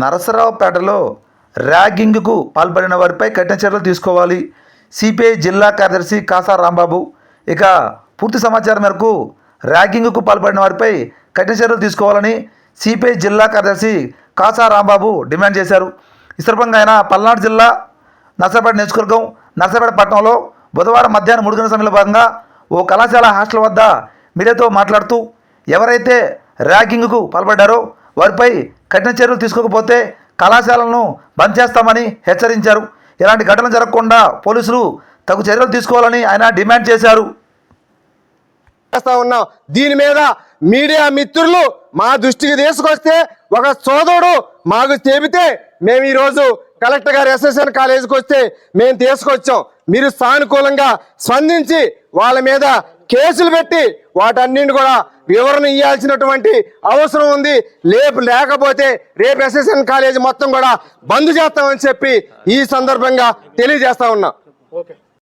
నరసరావుపేటలో ర్యాగింగ్కు పాల్పడిన వారిపై కఠిన చర్యలు తీసుకోవాలి. సిపిఐ జిల్లా కార్యదర్శి కాసా రాంబాబు. ఇక పూర్తి సమాచారం మేరకు ర్యాగింగ్కు పాల్పడిన వారిపై కఠిన చర్యలు తీసుకోవాలని సిపిఐ జిల్లా కార్యదర్శి కాసా రాంబాబు డిమాండ్ చేశారు. ఈ సందర్భంగా ఆయన పల్నాడు జిల్లా నర్సరాపేట నియోజకవర్గం నర్సరాపేట పట్టణంలో బుధవారం మధ్యాహ్నం మూడు గంటల సమయంలో భాగంగా ఓ కళాశాల హాస్టల్ వద్ద మీడియాతో మాట్లాడుతూ ఎవరైతే ర్యాగింగ్కు పాల్పడ్డారో వారిపై కఠిన చర్యలు తీసుకోకపోతే కళాశాలను బంద్ చేస్తామని హెచ్చరించారు. ఇలాంటి ఘటనలు జరగకుండా పోలీసులు తగు చర్యలు తీసుకోవాలని ఆయన డిమాండ్ చేశారు. చేస్తా ఉన్నాం. దీని మీద మీడియా మిత్రులు మా దృష్టికి తీసుకొస్తే ఒక సోదరుడు మాకు చెబితే మేము ఈరోజు కలెక్టర్ గారు ఎస్ఎస్ఎన్ కాలేజీకి వస్తే మేము తీసుకొచ్చాం. మీరు సానుకూలంగా స్పందించి వాళ్ళ మీద కేసులు పెట్టి వాటన్నింటి కూడా వివరణ ఇవ్వాల్సినటువంటి అవసరం ఉంది. లేపు లేకపోతే రేపు ఎస్ఎస్ఎన్ కాలేజీ మొత్తం కూడా బంద్ చేస్తామని చెప్పి ఈ సందర్భంగా తెలియజేస్తా ఉన్నాం.